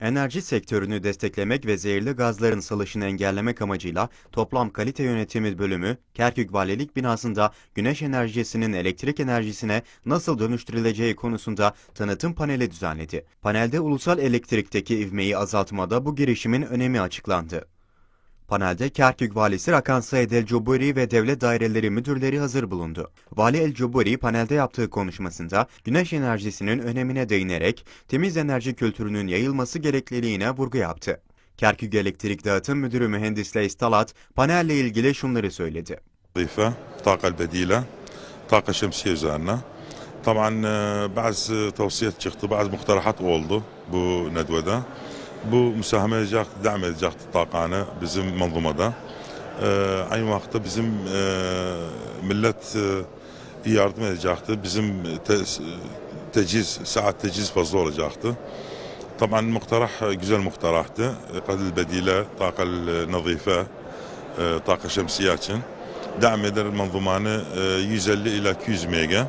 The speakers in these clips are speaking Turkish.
Enerji sektörünü desteklemek ve zehirli gazların salışını engellemek amacıyla Toplam Kalite Yönetimi Bölümü, Kerkük Valilik binasında güneş enerjisinin elektrik enerjisine nasıl dönüştürüleceği konusunda tanıtım paneli düzenledi. Panelde ulusal elektrikteki ivmeyi azaltmada bu girişimin önemi açıklandı. Panelde Kerkük valisi Rakansa Edel Coburi ve devlet daireleri müdürleri hazır bulundu. Vali El Coburi panelde yaptığı konuşmasında güneş enerjisinin önemine değinerek temiz enerji kültürünün yayılması gerekliliğine vurgu yaptı. Kerkük Elektrik Dağıtım Müdürü Mühendis Leys Talat panelle ilgili şunları söyledi. Vazife, takal bedile, taka şemsiye üzerine. Tabii e, bazı tavsiye çıktı, bazı muhtarahat oldu bu nedvede Bu müsahame edecek, devam edecek takanı bizim manzumada. E, aynı vakti bizim e, millet e, iyi yardım edecekti. Bizim te, teciz, saat teciz fazla olacaktı. طبعا المقترح güzel muktarahtı. قد البديلة طاقة النظيفة e, طاقة şemsiye için devam eder manzumanı e, 150 ila 200 mega.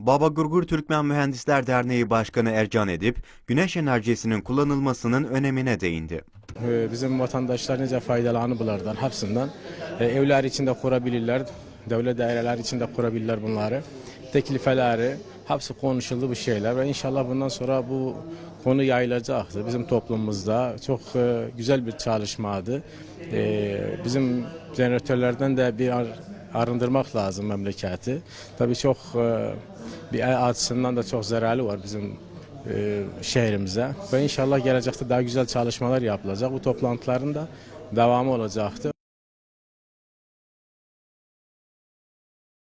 Baba Gurgur Türkmen Mühendisler Derneği Başkanı Ercan Edip, güneş enerjisinin kullanılmasının önemine değindi. Ee, Bizim vatandaşlar necə faydalanı bunlardan hepsinden. Ee, Evler içinde kurabilirler, devlet daireleri içinde kurabilirler bunları. Teklifeleri, hepsi konuşuldu bu şeyler ve inşallah bundan sonra bu konu yayılacaktır. Bizim toplumumuzda çok e, güzel bir çalışmadı. Ee, Bizim jeneratörlerden de bir ar- arındırmak lazım memleketi. Tabii çok e, bir açısından da çok zararı var bizim e, şehrimize ve inşallah gelecekte daha güzel çalışmalar yapılacak. Bu toplantıların da devamı olacaktır.